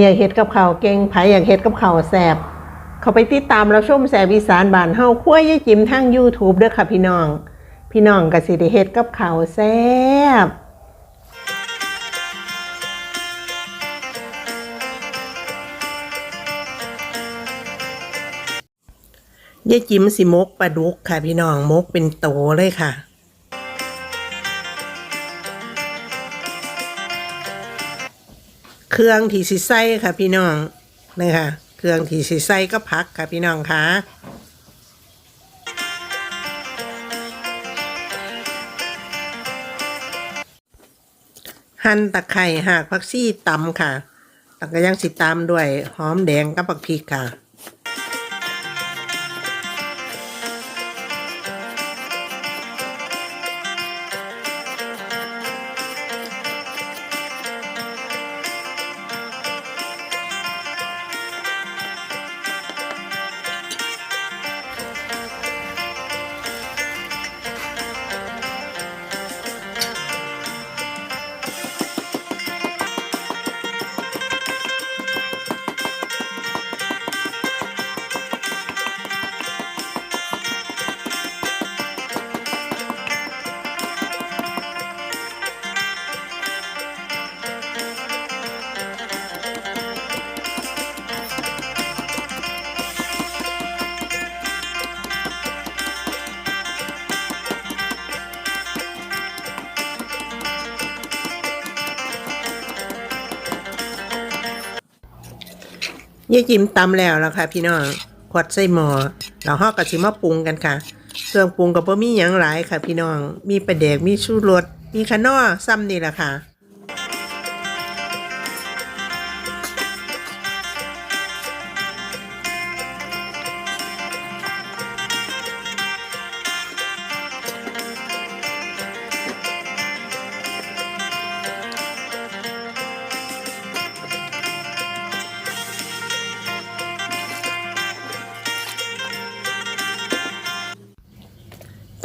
อยากเฮ็ดกับข้าวเก่งไผอยากเฮ็ดกับข้าวแซ่บเขาไปติดตามเราชมแซ่บอีสานบ้านเฮาครัวยายจิมทาง YouTube เด้อค่ะพี่น้อง พี่น้องก็สิได้เฮ็ดกับข้าวแซ่บยายจิมสิมกปลาดุกค่ะพี่น้องมกเป็นโตเลยค่ะ เครื่องที่สิใส่ค่ะพี่น้องนี่ค่ะเครื่องที่สิใส่ก็พักค่ะพี่น้องค่ะหั่นตะไคร่หากผักซี่ตำค่ะแล้วก็ยังสิตามด้วยหอมแดงกับผักพริกค่ะ ยายจิมตำแล้วล่ะค่ะพี่น้องขวดใส่หม้อแล้วห่อกระชิมาปรุงกันค่ะ เครื่องปรุงกับ่มีหยังหลายค่ะ พี่น้อง มีปลาแดกมีชูรสมีขนอซ้ำนี่แหละค่ะ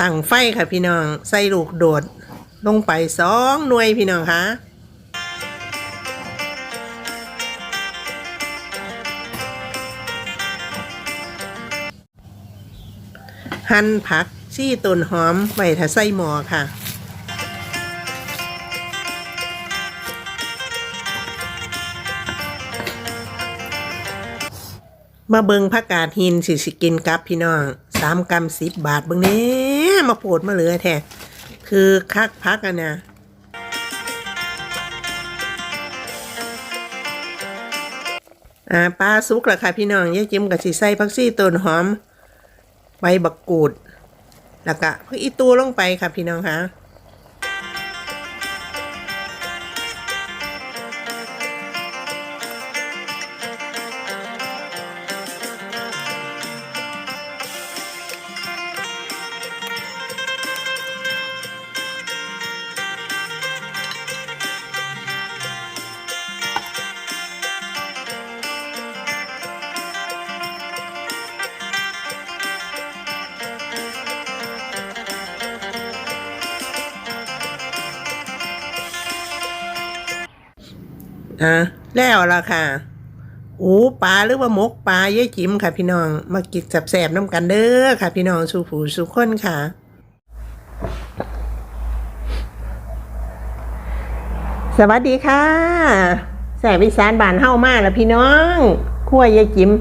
ตั้งไฟค่ะพี่น้อง ใส่ลูกโดด ลงไปสองหน่วยพี่น้องคะหั่นผักชี่ต้นหอมไว้ถ้าใส่หม้อค่ะมาเบิงผักกาดหินสิสิกินกับพี่น้อง สามกรัมสิบบาทเบิงเนี้มาโปดมาเหลือแท้คือคักพักอะนะอ่าปลาสุกละค่ะพี่น้องยายจิ้มกับสีไส้พักซี่ต้นหอม ใบบักกูด แล้วก็พักอีตูลงไปค่ะพี่น้องคะ อะแล้วละค่ะโอูปลาหรือว่าหมกปลาเย้จิมค่ะพี่น้อง มากินแสบๆน้ำกันเด้อค่ะ พี่น้องสู่ผู้สู่คนค่ะสวัสดีค่ะแสบอีสานบานเฮ้ามาแล้วพี่น้องขั้วยายจิ๋ม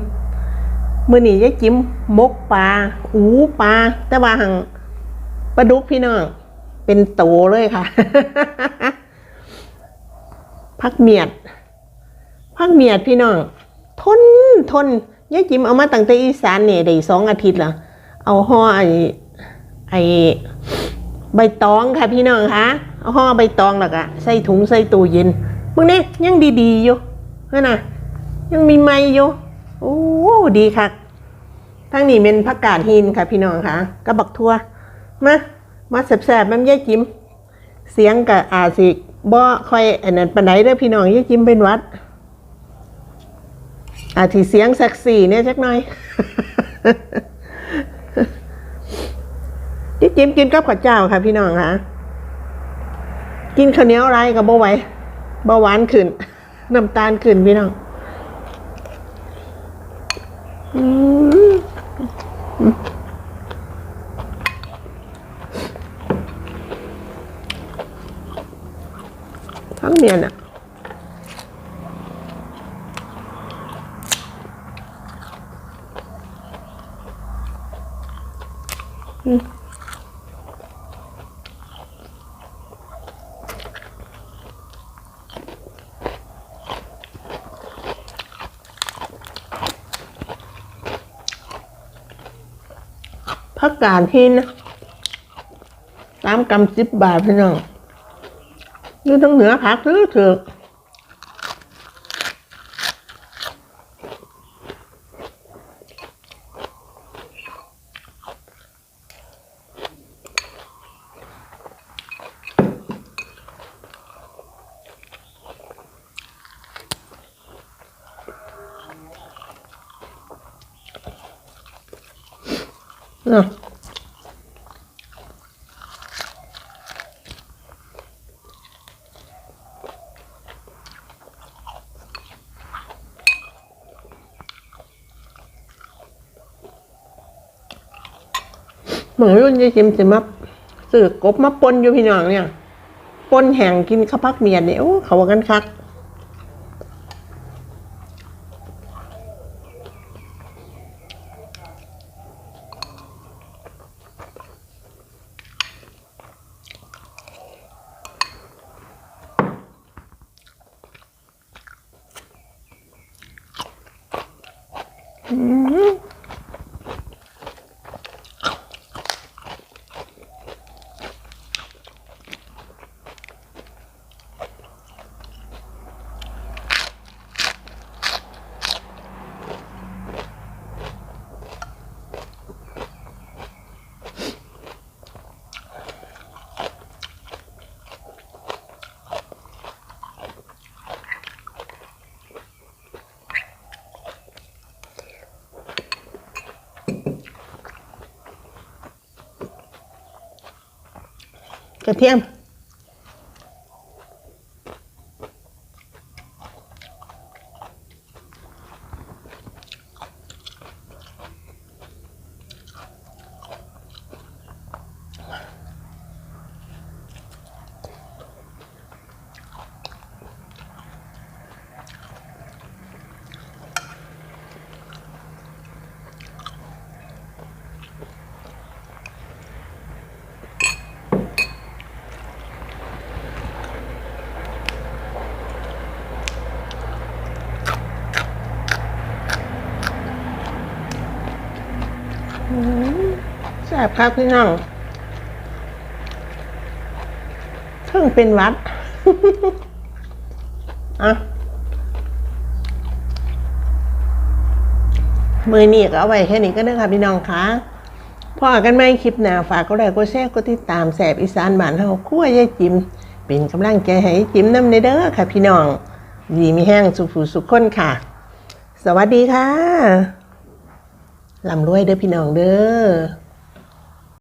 มื้อนี้ยายจิมมกปลาอูปลาแต่ว่าหังปลาดุกพี่น้อง เป็นโตเลยค่ะ พักเมียด พักเมียดพี่น้อง ทนทนยายจิมเอามาตั้งแต่อีสานเนี่ยได้สองอาทิตย์ล้วเอาห่อไอ้ไอ้ใบตองค่ะพี่น้องคะเอาห่อใบตองแล้วก็ใส่ถุงใส่ตู้เย็นมึงเนี่ยังดีๆอยู่นั่นน่ะยังมีไม้อยู่โอ้ดีค่ะทั้งนี้เป็นผักกาดหินค่ะพี่น้องค่ะกระบักทั่วมามาแสบๆแม่ยายจิม เสียงกับอาสิบ่ค่อยอันนั้นปานใดเด้อพี่น้องยิ่ายิ้มเป็นวัด อาสิเสียงสักสี่เนี่ยจักหน่อยยิ้มยิ้มกินกับข้าวเจ้าค่ะพี่น้องค่ะ กินข้าวเหนียวอะไรกับบ่ไหวบ่หวานขึ้นน้ำตาลขึ้นพี่น้อง อื ทั้งเมียนอะพักการที่นะตามกำสิบบาทพี่น้อง นี่ต้องเหนือพักเถอะเถอะเนาะเหมือนรุ่นยายจิมสิมาสื่อกบมาปนอยู่พี่น้องเนี่ยปนแห่งกินข้าวพักเมียนเนี่ยโอ้เขาว่ากันคักกระ เที แซ่บครับพี่น้องเพิ่งเป็นวัดอะมือนี่ก็เอาไว้แค่นี้ก็ได้ค่ะพี่น้องคะพอกันไหมคลิปหนาฝากก็ได้ก็แชร์ก็ติดตามแสบอีสานบ้านเฮาคั่วยายจิม เป็นกำลังใจให้จิมน้ำในเด้อค่ะพี่น้องดีมีแห้งสุขสุขคนค่ะ สวัสดีค่ะ ลำรวยเด้อพี่น้องเด้อ